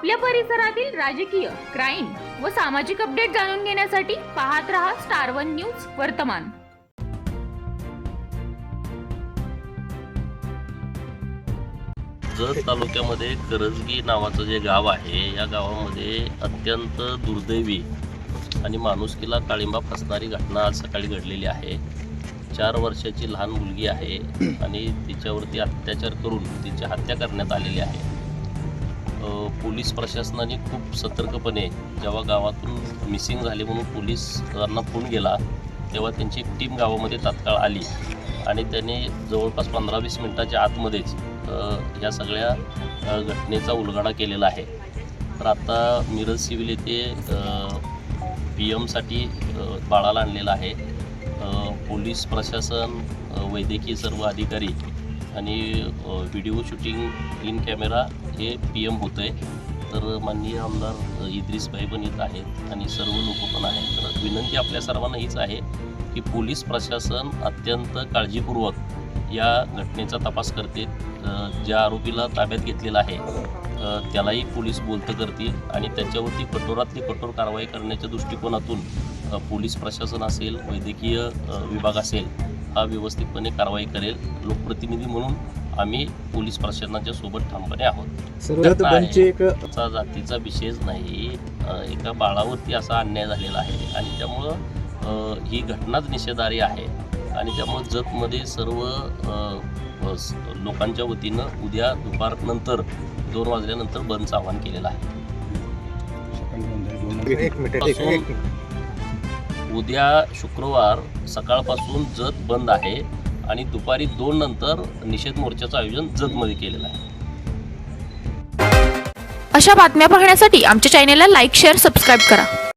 आपल्या परिसरातील राजकीय क्राईम व सामाजिक अपडेट जाणून घेण्यासाठी पाहत रहा स्टार वन न्यूज वर्तमान. जत तालुक्यामध्ये करजगी नावाचं जे गाव आहे या गावामध्ये अत्यंत दुर्दैवी आणि माणुसकीला काळिंबा फसणारी घटना आज सकाळी घडलेली आहे. चार वर्षाची लहान मुलगी आहे आणि तिच्यावरती अत्याचार करून तिची हत्या करण्यात आलेली आहे. पोलीस प्रशासनाने खूप सतर्कपणे जेव्हा गावातून मिसिंग झाले म्हणून पोलिसांना फोन गेला तेव्हा त्यांची एक टीम गावामध्ये तात्काळ आली. आणि त्याने जवळपास पंधरा वीस मिनटाच्या आतमध्येच या सगळ्या घटनेचा उलगडा केलेला आहे. तर आता मिरज सिव्हिल येथे पी एमसाठी बाळाला आणलेलं आहे. पोलीस प्रशासन वैद्यकीय सर्व अधिकारी आणि व्हिडिओ शूटिंग इन कॅमेरा हे पी एम होतं आहे तर माननीय आमदार अ, पण येत आहेत आणि सर्व लोक पण आहेत. तर विनंती आपल्या सर्वांना हीच आहे की पोलीस प्रशासन अत्यंत काळजीपूर्वक या घटनेचा तपास करते. ज्या आरोपीला ताब्यात घेतलेला आहे त्यालाही पोलीस बोलतं करतील आणि त्याच्यावरती कठोरातली कठोर कारवाई करण्याच्या दृष्टिकोनातून पोलीस प्रशासन असेल वैद्यकीय विभाग असेल हा व्यवस्थितपणे कारवाई करेल लोकप्रतिनिधी म्हणून आम्ही पोलीस प्रशासनाच्या सोबत ठामपणे आहोत. जातीचा विषयच नाही. एका बाळावरती असा अन्याय झालेला आहे. आणि त्यामुळं ही घटनाच निषेधारी आहे. आणि त्यामुळं जतमध्ये सर्व लोकांच्या वतीनं उद्या दुपारनंतर दोन वाजल्यानंतर बंदचं आवाहन केलेलं आहे. उद्या शुक्रवार सकाळपासून जत बंद आहे आणि दुपारी दोन नंतर निषेध मोर्चाचं आयोजन जतमध्ये केलेलं आहे. अशा बातम्या पाहण्यासाठी आमच्या चॅनेलला लाईक शेअर सबस्क्राईब करा.